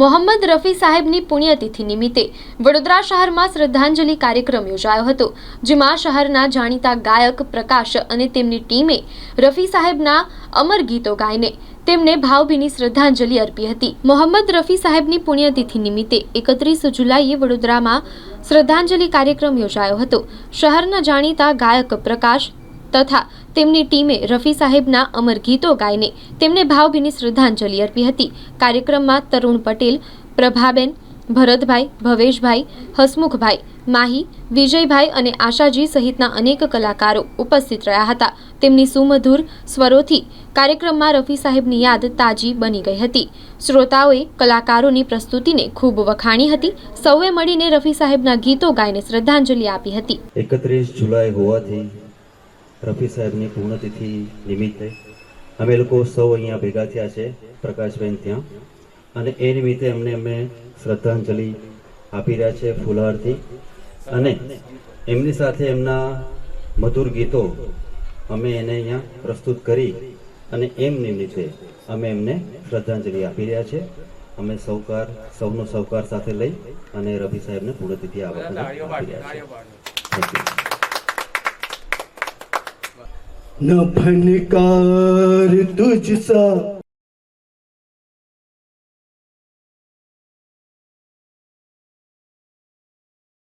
મોહમ્મદ રફી સાહેબની પુણ્યતિથિ નિમિત્તે વડોદરા શહેરમાં શ્રદ્ધાંજલિ કાર્યક્રમ યોજાયો હતો, જેમાં શહેરના જાણીતા ગાયક પ્રકાશ અને તેમની ટીમે રફી સાહેબના અમર ગીતો ગાઈને તેમને ભાવભીની શ્રદ્ધાંજલિ અર્પી હતી. મોહમ્મદ રફી સાહેબની પુણ્યતિથિ નિમિત્તે એકત્રીસ જુલાઈએ વડોદરામાં શ્રદ્ધાંજલિ કાર્યક્રમ યોજાયો હતો. શહેરના જાણીતા ગાયક પ્રકાશ તથા તેમની ટીમે રફી સાહેબના અમર ગીતો ગાઈને તેમને ભાવભીની શ્રદ્ધાંજલિ અર્પી હતી. કાર્યક્રમમાં તરુણ પટેલ, પ્રભાબેન, ભરતભાઈ, ભવેશભાઈ, હસમુખભાઈ, માહી, વિજયભાઈ અને આશાજી સહિતના અનેક કલાકારો ઉપસ્થિત રહ્યા હતા. તેમની સુમધુર સ્વરોથી કાર્યક્રમમાં રફી સાહેબની યાદ તાજી બની ગઈ હતી. શ્રોતાઓએ કલાકારોની પ્રસ્તુતિને ખૂબ વખાણી હતી. સૌએ મળીને રફી સાહેબના ગીતો ગાઈને શ્રદ્ધાંજલિ આપી હતી. એકત્રીસ જુલાઈ હોવાથી રફી સાહેબની પૂર્ણતિથિ નિમિત્તે અમે લોકો સૌ અહીંયા ભેગા થયા છે, પ્રકાશબેન ત્યાં. અને એ નિમિત્તે એમને અમે શ્રદ્ધાંજલિ આપી રહ્યા છે ફુલહારથી. અને એમની સાથે એમના મધુર ગીતો અમે એને અહીંયા પ્રસ્તુત કરી અને એમ નિમિત્તે અમે એમને શ્રદ્ધાંજલિ આપી રહ્યા છે. અમે સૌકાર સૌનો સૌકાર સાથે લઈ અને રફી સાહેબને પૂર્ણતિથિ આવવા આપી રહ્યા છીએ થેન્ક યુ न फनकार तुझ सा